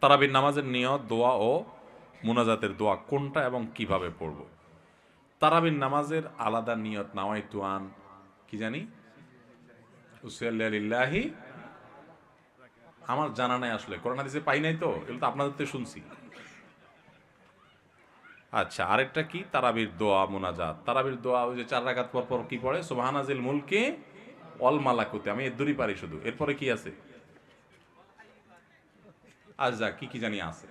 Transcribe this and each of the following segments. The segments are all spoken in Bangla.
তারাবির নামাজের নিয়ত, দোয়া ও মুনাজাতের দোয়া কোনটা এবং কীভাবে পড়ব? তারাবির নামাজের আলাদা নিয়ত নাওয়াই তুয়ান, কি জানি? উসিয়াল্লাহি আমার জানা নাই আসলে। করোনা দিছে পাই নাই তো? এগুলো তো আপনাদের তো শুনছি। আচ্ছা আরেকটা কি? তারাবির দোয়া, মোনাজাত। তারাবির দোয়া, ওই যে চার রাকাত পর পর কি পড়ে? সুবহানাজিল মুলকে অল মালাকুতে। আমি এর দূরই পারি শুধু। এরপরে কি আছে? আজ কি কি জানি আছে।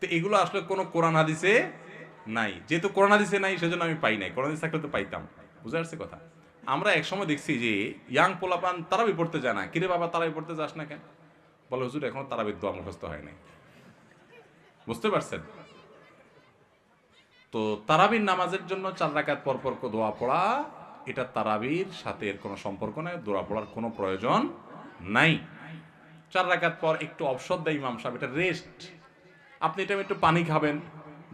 তো এগুলো আসলে কোনো কোরআন হাদিসে নাই। যেহেতু কোরআন হাদিসে নাই, সেজন্য আমি পাই নাই। কোরআন থাকলে তো পাইতাম। বুঝতে পারছে কথা? আমরা একসময় দেখছি যে ইয়াং পোলাপান তারাবি পড়তে যায় না। কিরে বাবা, তারাবি পড়তে যাস না কেন? বলে, হুজুর, এখনও তারাবির দোয়া মুখস্থ হয় নাই। বুঝতে পারছেন? তো তারাবির নামাজের জন্য চার রাকাত পর পর দোয়া পড়া, এটা তারাবির সাথে এর কোনো সম্পর্ক নাই। দোয়া পড়ার কোনো প্রয়োজন নাই। চার রাকাত পর একটু অবসর দেয় ইমাম সাহেব, এটা রেস্ট আপনি এটা একটু পানি খাবেন,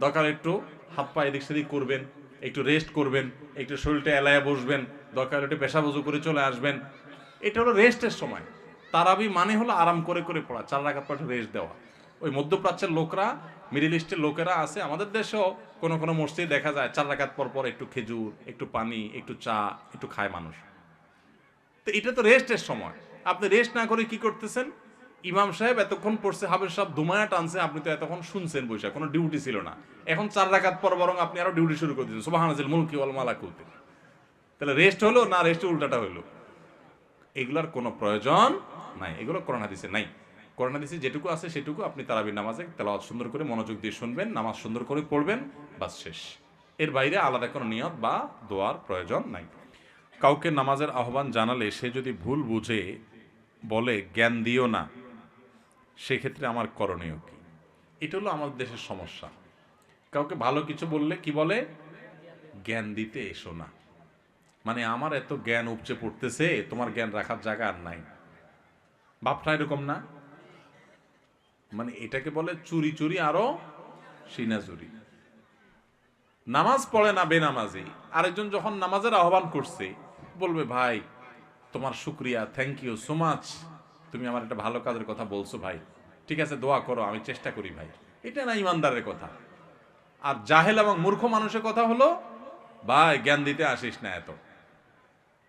দরকার একটু হাত পা এদিক সেদিক করবেন, একটু রেস্ট করবেন, একটু শরীরটা এলায় বসবেন, দরকার একটু পেশা বজু করে চলে আসবেন। এটা হলো রেস্টের সময়। তারাবি মানে হলো আরাম করে করে পড়া, চার রাকাত পর রেস্ট দেওয়া। ওই মধ্যপ্রাচ্যের লোকরা মিডিল ইস্টের লোকেরা আছে, আমাদের দেশেও কোনো কোনো মসজিদে দেখা যায় চার রাকাত পর পর একটু খেজুর, একটু পানি, একটু চা, একটু খায় মানুষ। তো এটা তো রেস্টের সময়। আপনি রেস্ট না করে কি করতেছেন? ইমাম সাহেব এতক্ষণ পড়ছে হাবের সব দুমায়া টানছে, আপনি তো এতক্ষণ শুনছেন বৈশা কোনো ডিউটি ছিল না। এখন চার রাকাত পর বরং আপনি আরও ডিউটি শুরু করে দিচ্ছেন সুবাহানাজিল মুলকি ওয়াল মালাকুতে। তাহলে রেস্ট হলো না রেস্ট উল্টাটা হলো? এগুলার কোনো প্রয়োজন নাই, এগুলো করোনা হাদিসে নাই। করোনা হাদিসে যেটুকু আছে সেটুকু, আপনি তারাবির নামাজে তেলাওয়াত সুন্দর করে মনোযোগ দিয়ে শুনবেন, নামাজ সুন্দর করে পড়বেন, বাস শেষ। এর বাইরে আলাদা কোনো নিয়ত বা দোয়ার প্রয়োজন নাই। কাউকে নামাজের আহ্বান জানালে সে যদি ভুল বুঝে, বলে জ্ঞান দিও না সেক্ষেত্রে আমার করণীয় কি? এটা হলো আমাদের দেশের সমস্যা। কাউকে ভালো কিছু বললে কি বলে? জ্ঞান দিতে এসো না। মানে আমার এত জ্ঞান উপচে পড়তেছে, তোমার জ্ঞান রাখার জায়গা আর নাই। ভাবটা এরকম না? মানে এটাকে বলে চুরি চুরি আরও সিনা চুরি। নামাজ পড়ে না বেনামাজি। আরেকজন যখন নামাজের আহ্বান করছে, বলবে, ভাই, তোমার শুক্রিয়া থ্যাংক ইউ সো মাচ তুমি আমার একটা ভালো কাজের কথা বলছো, ভাই। ঠিক আছে, দোয়া করো, আমি চেষ্টা করি ভাই। এটা না ইমানদারের কথা। আর জাহেল এবং মূর্খ মানুষের কথা হলো, ভাই, জ্ঞান দিতে আসিস না এত।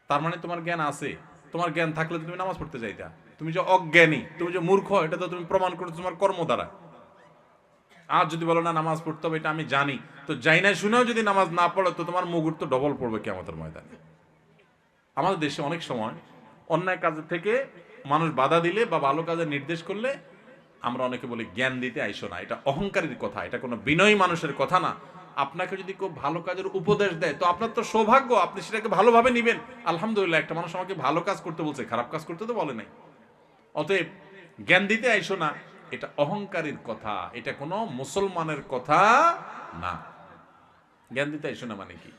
তার মানে তোমার জ্ঞান আছে। তোমার জ্ঞান থাকলে তুমি নামাজ পড়তে যাইতা। তুমি যে অজ্ঞানী, তুমি যে মূর্খ, এটা তো তুমি প্রমাণ করছ তোমার কর্ম দ্বারা। আর যদি বলো, না, নামাজ পড়তে হবে, এটা আমি জানি। তো যাই না শুনেও যদি নামাজ না পড়ো, তো তোমার মুগুর তো ডবল পড়বে কি আমাদের ময়দানে। আমাদের দেশে অনেক সময় অন্যায় কাজের থেকে মানুষ বাধা দিলে বা ভালো কাজের নির্দেশ করলে আমরা অনেকে বলি জ্ঞান দিতে আইসো না, এটা অহংকারের কথা, এটা কোনো বিনয়ী মানুষের কথা না। আপনাকে যদি কেউ ভালো কাজের উপদেশ দেয়, তো আপনার তো সৌভাগ্য, আপনি সেটাকে ভালোভাবে নিবেন। আলহামদুলিল্লাহ, একটা মানুষ আমাকে ভালো কাজ করতে বলছে, খারাপ কাজ করতে তো বলে নাই। অতএব জ্ঞান দিতে আইসো না, এটা অহংকারীর কথা, এটা কোনো মুসলমানের কথা না। জ্ঞান দিতে আইসো না মানে কি?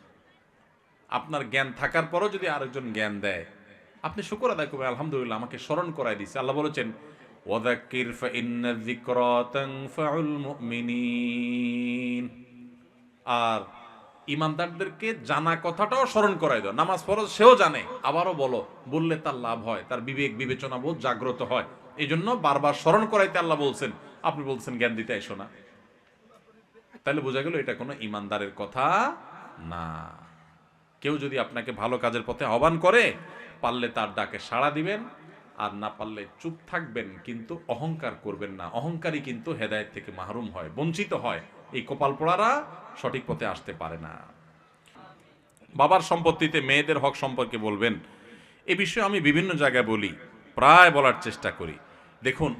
আপনার জ্ঞান থাকার পরও যদি আরেকজন জ্ঞান দেয়, আপনি শুকর আদায় করবেন, আলহামদুলিল্লাহ, আমাকে স্মরণ করাই দিচ্ছে আল্লাহ বলেছেন ওয়াদাক্কির ফাইন্না যিকরা তানফাউল মুমিনিন আর ইমানদারদেরকে জানা কথাটাও স্মরণ করাই দাও। নামাজ ফরজ সেও জানে, আবারও বলো, বললে তার লাভ হয়, তার বিবেক বিবেচনা বোধ জাগ্রত হয়। এই জন্য বারবার স্মরণ করাইতে আল্লাহ বলছেন, আপনি বলছেন জ্ঞান দিতে এসো না। তাহলে বোঝা গেল এটা কোনো ইমানদারের কথা না। কেউ যদি আপনাকে ভালো কাজের পথে আহ্বান করে, পারলে তার ডাকে সাড়া দিবেন আর না পারলে চুপ থাকবেন কিন্তু অহংকার করবেন না। অহংকারী কিন্তু হেদায়েত থেকে মাহরুম হয়, বঞ্চিত হয়। এই কপাল পোড়ারা সঠিক পথে আসতে পারে না। বাবার সম্পত্তিতে মেয়েদের হক সম্পর্কে বলবেন, এ বিষয়ে আমি বিভিন্ন জায়গায় বলি, প্রায় বলার চেষ্টা করি। দেখুন,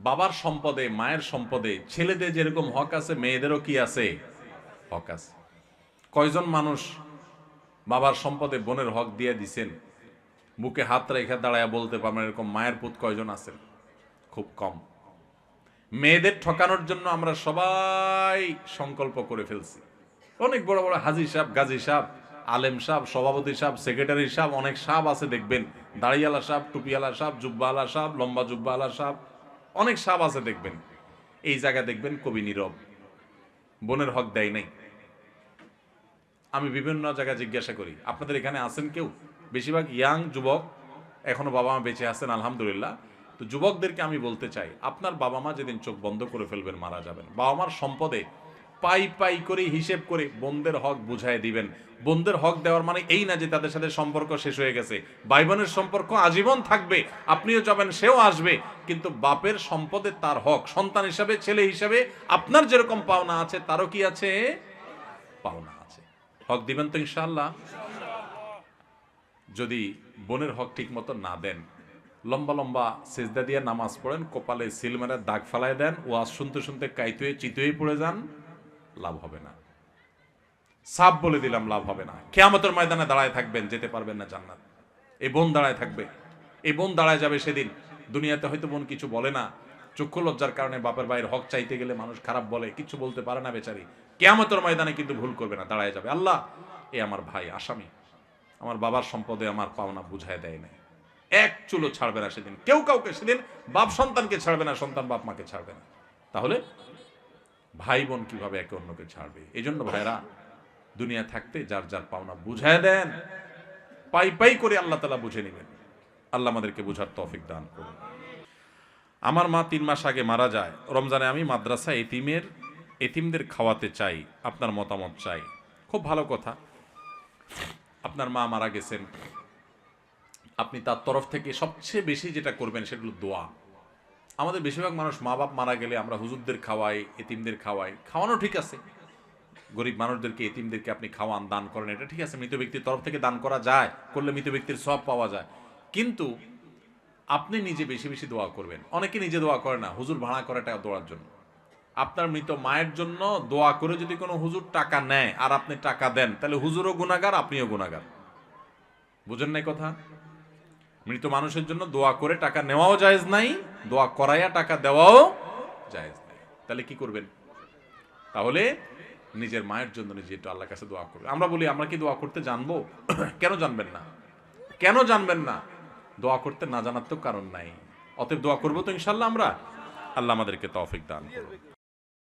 বাবার সম্পদে, মায়ের সম্পদে, ছেলেদের যেরকম হক আছে, মেয়েদেরও কি আছে? হক আছে। কয়জন মানুষ বাবার সম্পদে বোনের হক দিয়ে দিছেন? বুকে হাত রেখে দাঁড়ায় বলতে পারবেন এরকম মায়ের পুত কয়জন আছেন খুব কম। মেয়েদের ঠকানোর জন্য আমরা সবাই সংকল্প করে ফেলছি। অনেক বড় বড় হাজি সাহেব, গাজী সাহেব, আলেম সাহেব, সভাপতি সাহেব, সেক্রেটারি সাহেব, অনেক সাহেব আছে, দেখবেন। দাড়িয়ালা সাহেব টুপিয়ালা সাহেব জুব্বালা সাহেব, লম্বা জুব্বালা সাহেব, অনেক সাহেব আছে, দেখবেন। এই জায়গায় দেখবেন কবি নীরব। বোনের হক দেয় নাই। আমি বিভিন্ন জায়গায় জিজ্ঞাসা করি, আপনাদের এখানে আছেন কেউ? বেশিরভাগ ইয়াং যুবক এখনও বাবা মা বেঁচে আছেন, আলহামদুলিল্লাহ। তো যুবকদেরকে আমি বলতে চাই, আপনার বাবা মা যেদিন চোখ বন্ধ করে ফেলবেন, মারা যাবেন। বাবা মার সম্পদে পাই পাই করে, হিসেব করে বন্ধের হক বুঝাই দিবেন। বন্ধের হক দেওয়ার মানে এই না যে তাদের সাথে সম্পর্ক শেষ হয়ে গেছে। ভাই বোনের সম্পর্ক আজীবন থাকবে, আপনিও যাবেন, সেও আসবে। কিন্তু বাপের সম্পদে তার হক, সন্তান হিসাবে, ছেলে হিসাবে আপনার যেরকম পাওনা আছে, তারও কি আছে? পাওনা আছে। হক দিবেন তো ইনশাআল্লাহ। যদি বোনের হক ঠিক মতো না দেন, লম্বা লম্বা সেজদা দিয়ে নামাজ পড়েন, কপালে সিলমারের দাগ ফালায় দেন, ওয়াজ শুনতে শুনতে কাইতুয়ে চিতুয়ে পড়ে যান, লাভ হবে না। সাপ বলে দিলাম লাভ হবে না। কেয়ামতের ময়দানে দাঁড়ায় থাকবেন, যেতে পারবেন না জান্নাত। এই বোন দাঁড়ায় থাকবে। এই বোন দাঁড়ায় যাবে সেদিন। দুনিয়াতে হয়তো বোন কিছু বলে না। চক্ষু লজ্জার কারণে বাপের ভাইয়ের হক চাইতে গেলে মানুষ খারাপ বলে, কিছু বলতে পারে না বেচারি। কেয়ামতের ময়দানে কিন্তু ভুল করবে না, দাঁড়ায় যাবে। আল্লাহ, এ আমার ভাই, আসামি। আমার বাবার সম্পদে আমার পাওনা বুঝায় দেয় না এক চুলো ছাড়বে না সেদিন। কেউ কাউকে সেদিন বাপ সন্তানকে ছাড়বে না, সন্তান বাপ মাকে ছাড়বে না। তাহলে ভাই বোন কীভাবে একে অন্যকে ছাড়বে? এই জন্য ভাইরা দুনিয়া থাকতে যার যার পাওনা বুঝায় দেন, পাই পাই করে আল্লাহ তালা বুঝে নেবেন। আল্লাহ আমাদেরকে বুঝার তফিক দান করুন। আমার মা তিন মাস আগে মারা যায়। রমজানে আমি মাদ্রাসা এতিমের, এতিমদের খাওয়াতে চাই, আপনার মতামত চাই। খুব ভালো কথা। আপনার মা মারা গেছেন, আপনি তার তরফ থেকে সবচেয়ে বেশি যেটা করবেন সেগুলো দোয়া। আমাদের বেশিরভাগ মানুষ মা বাপ মারা গেলে আমরা হুজুরদের খাওয়াই, এতিমদের খাওয়াই। খাওয়ানো ঠিক আছে। গরিব মানুষদেরকে, এতিমদেরকে আপনি খাওয়ান, দান করেন, এটা ঠিক আছে। মৃত ব্যক্তির তরফ থেকে দান করা যায়, করলে মৃত ব্যক্তির সব পাওয়া যায়। কিন্তু আপনি নিজে বেশি বেশি দোয়া করবেন। অনেকে নিজে দোয়া করে না, হুজুর ভাড়া করাটা দোয়ার জন্য। আপনার মৃত মায়ের জন্য দোয়া করে যদি কোনো হুজুর টাকা নেয় আর আপনি টাকা দেন, তাহলে হুজুরও গুণাগার আপনিও গুণাগার বুঝেন নাই কথা? মৃত মানুষের জন্য দোয়া করে টাকা নেওয়াও জায়েজ নাই, দোয়া করাইয়া টাকা দেওয়াও জায়েজ নাই। তাহলে কি করবেন? তাহলে নিজের মায়ের জন্য নিজে একটু আল্লাহর কাছে দোয়া করবে আমরা বলি, আমরা কি দোয়া করতে জানব? কেন জানবেন না? কেন জানবেন না? দোয়া করতে না জানার তো কারণ নাই। অতএব দোয়া করব তো ইনশাল্লাহ আমরা। আল্লাহ আমাদেরকে তৌফিক দান করুন